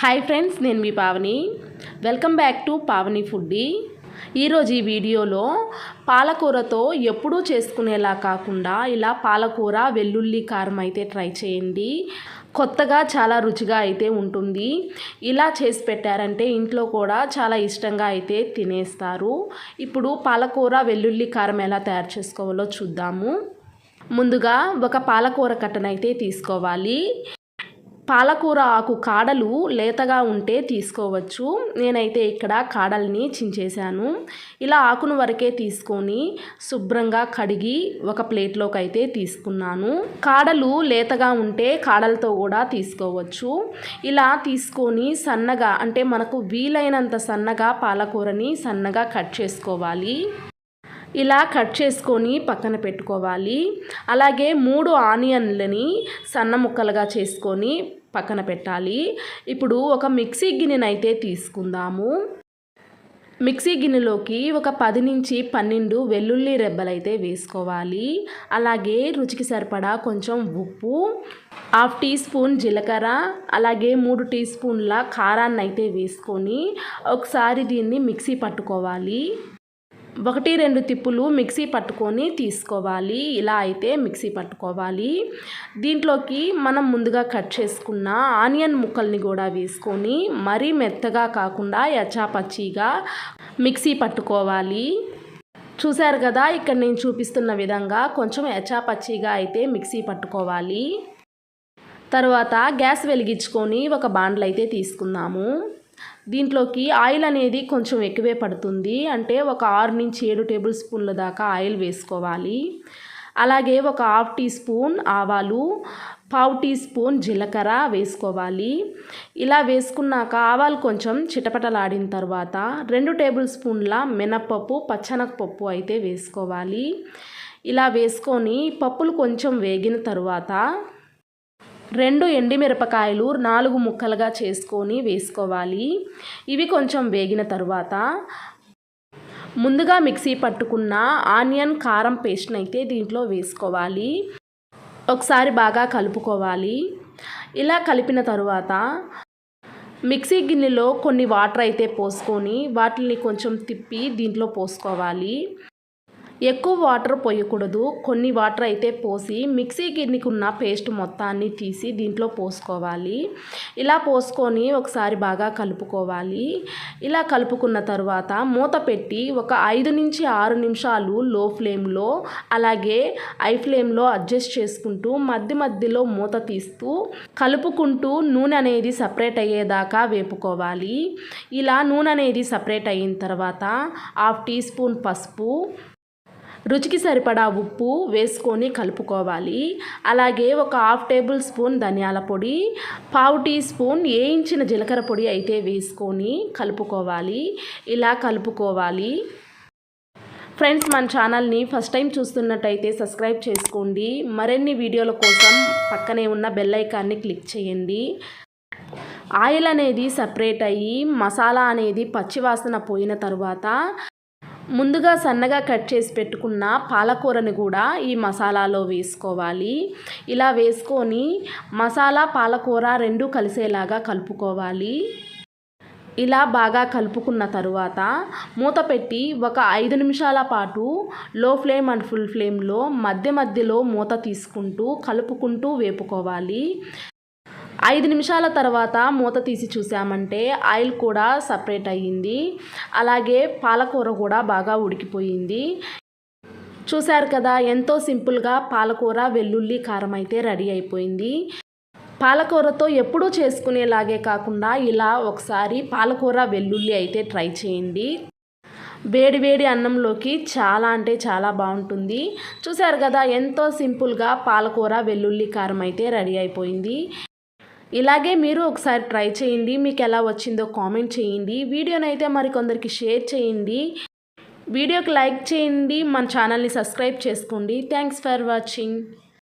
Hi friends నేను మీ Pavani. Welcome back to Pavani foodie. ఈరోజు ఈ వీడియోలో పాలకూరతో ఎప్పుడూ చేసుకునేలా కాకుండా ఇలా పాలకూర వెల్లుల్లి కారం అయితే ట్రై చేయండి. కొత్తగా చాలా రుచిగా అయితే ఉంటుంది. ఇలా చేసి పెట్టారంటే ఇంట్లో కూడా చాలా ఇష్టంగా అయితే తినేస్తారు. ఇప్పుడు పాలకూర వెల్లుల్లి కారం ఎలా తయారు చేసుకోవాలో చూద్దాము. ముందుగా ఒక పాలకూర కట్టనైతే తీసుకోవాలి. పాలకూర ఆకు కాడలు లేతగా ఉంటే తీసుకోవచ్చు. నేనైతే ఇక్కడ కాడల్ని చించేశాను. ఇలా ఆకును వరకే తీసుకొని శుభ్రంగా కడిగి ఒక ప్లేట్లోకి అయితే తీసుకున్నాను. కాడలు లేతగా ఉంటే కాడలతో కూడా తీసుకోవచ్చు. ఇలా తీసుకొని సన్నగా అంటే మనకు వీలైనంత సన్నగా పాలకూరని సన్నగా కట్ చేసుకోవాలి. ఇలా కట్ చేసుకొని పక్కన పెట్టుకోవాలి. అలాగే మూడు ఆనియన్లని సన్న ముక్కలుగా చేసుకొని పక్కన పెట్టాలి. ఇప్పుడు ఒక మిక్సీ గిన్నెనైతే తీసుకుందాము. మిక్సీ గిన్నెలోకి ఒక పది నుంచి పన్నెండు వెల్లుల్లి రెబ్బలైతే వేసుకోవాలి. అలాగే రుచికి సరిపడా కొంచెం ఉప్పు హాఫ్ టీ స్పూన్ జీలకర్ర అలాగే మూడు టీ స్పూన్ల కారాన్ని అయితే వేసుకొని ఒకసారి దీన్ని మిక్సీ పట్టుకోవాలి. ఒకటి రెండు తిప్పులు మిక్సీ పట్టుకొని తీసుకోవాలి. ఇలా అయితే మిక్సీ పట్టుకోవాలి. దీంట్లోకి మనం ముందుగా కట్ చేసుకున్న ఆనియన్ ముక్కల్ని కూడా వేసుకొని మరీ మెత్తగా కాకుండా యచ్చాపచ్చిగా మిక్సీ పట్టుకోవాలి. చూశారు కదా ఇక్కడ నేను చూపిస్తున్న విధంగా కొంచెం ఎచాపచ్చిగా అయితే మిక్సీ పట్టుకోవాలి. తర్వాత గ్యాస్ వెలిగించుకొని ఒక బాండ్లు అయితే తీసుకుందాము. దీంట్లోకి ఆయిల్ అనేది కొంచెం ఎక్కువే పడుతుంది. అంటే ఒక ఆరు నుంచి ఏడు టేబుల్ స్పూన్ల దాకా ఆయిల్ వేసుకోవాలి. అలాగే ఒక హాఫ్ టీ స్పూన్ ఆవాలు పావు టీ స్పూన్ జీలకర్ర వేసుకోవాలి. ఇలా వేసుకున్నాక ఆవాలు కొంచెం చిటపటలాడిన తర్వాత రెండు టేబుల్ స్పూన్ల మినప్పప్పు పచ్చనగపప్పు అయితే వేసుకోవాలి. ఇలా వేసుకొని పప్పులు కొంచెం వేగిన తర్వాత రెండు ఎండిమిరపకాయలు నాలుగు ముక్కలుగా చేసుకొని వేసుకోవాలి. ఇవి కొంచెం వేగిన తరువాత ముందుగా మిక్సీ పట్టుకున్న ఆనియన్ కారం పేస్ట్ని అయితే దీంట్లో వేసుకోవాలి. ఒకసారి బాగా కలుపుకోవాలి. ఇలా కలిపిన తరువాత మిక్సీ గిన్నెలో కొన్ని వాటర్ అయితే పోసుకొని వాటిని కొంచెం తిప్పి దీంట్లో పోసుకోవాలి. ఎక్కువ వాటర్ పోయకూడదు. కొన్ని వాటర్ అయితే పోసి మిక్సీ గిన్నెకి ఉన్న పేస్ట్ మొత్తాన్ని తీసి దీంట్లో పోసుకోవాలి. ఇలా పోసుకొని ఒకసారి బాగా కలుపుకోవాలి. ఇలా కలుపుకున్న తర్వాత మూత పెట్టి ఒక ఐదు నుంచి ఆరు నిమిషాలు లో ఫ్లేమ్లో అలాగే ఐ ఫ్లేమ్లో అడ్జస్ట్ చేసుకుంటూ మధ్య మధ్యలో మూత తీస్తూ కలుపుకుంటూ నూనె అనేది సపరేట్ అయ్యేదాకా వేపుకోవాలి. ఇలా నూనె అనేది సపరేట్ అయిన తర్వాత హాఫ్ టీ స్పూన్ పసుపు రుచికి సరిపడా ఉప్పు వేసుకొని కలుపుకోవాలి. అలాగే ఒక హాఫ్ టేబుల్ స్పూన్ ధనియాల పొడి పావు టీ స్పూన్ వేయించిన జీలకర్ర పొడి అయితే వేసుకొని కలుపుకోవాలి. ఇలా కలుపుకోవాలి. ఫ్రెండ్స్ మన ఛానల్ని ఫస్ట్ టైం చూస్తున్నట్టయితే సబ్స్క్రైబ్ చేసుకోండి. మరిన్ని వీడియోల కోసం పక్కనే ఉన్న బెల్ ఐకాన్ని క్లిక్ చేయండి. ఆయిల్ అనేది సపరేట్ అయ్యి మసాలా అనేది పచ్చివాసన పోయిన తర్వాత ముందుగా సన్నగా కట్ చేసి పెట్టుకున్న పాలకూరని కూడా ఈ మసాలాలో వేసుకోవాలి. ఇలా వేసుకొని మసాలా పాలకూర రెండు కలిసేలాగా కలుపుకోవాలి. ఇలా బాగా కలుపుకున్న తరువాత మూత పెట్టి ఒక ఐదు నిమిషాల పాటు లో ఫ్లేమ్ అండ్ ఫుల్ ఫ్లేమ్లో మధ్య మధ్యలో మూత తీసుకుంటూ కలుపుకుంటూ వేపుకోవాలి. ఐదు నిమిషాల తర్వాత మూత తీసి చూసామంటే ఆయిల్ కూడా సపరేట్ అయ్యింది. అలాగే పాలకూర కూడా బాగా ఉడికిపోయింది. చూశారు కదా ఎంతో సింపుల్గా పాలకూర వెల్లుల్లి కారం అయితే రెడీ అయిపోయింది. పాలకూరతో ఎప్పుడూ చేసుకునేలాగే కాకుండా ఇలా ఒకసారి పాలకూర వెల్లుల్లి అయితే ట్రై చేయండి. వేడి వేడి అన్నంలోకి చాలా అంటే చాలా బాగుంటుంది. చూశారు కదా ఎంతో సింపుల్గా పాలకూర వెల్లుల్లి కారం అయితే రెడీ అయిపోయింది. ఇలాగే మీరు ఒకసారి ట్రై చేయండి. మీకు ఎలా వచ్చిందో కామెంట్ చేయండి. వీడియోనైతే మరికొందరికి షేర్ చేయండి. వీడియోకి లైక్ చేయండి. మన ఛానల్ని సబ్స్క్రైబ్ చేసుకోండి. Thanks for watching.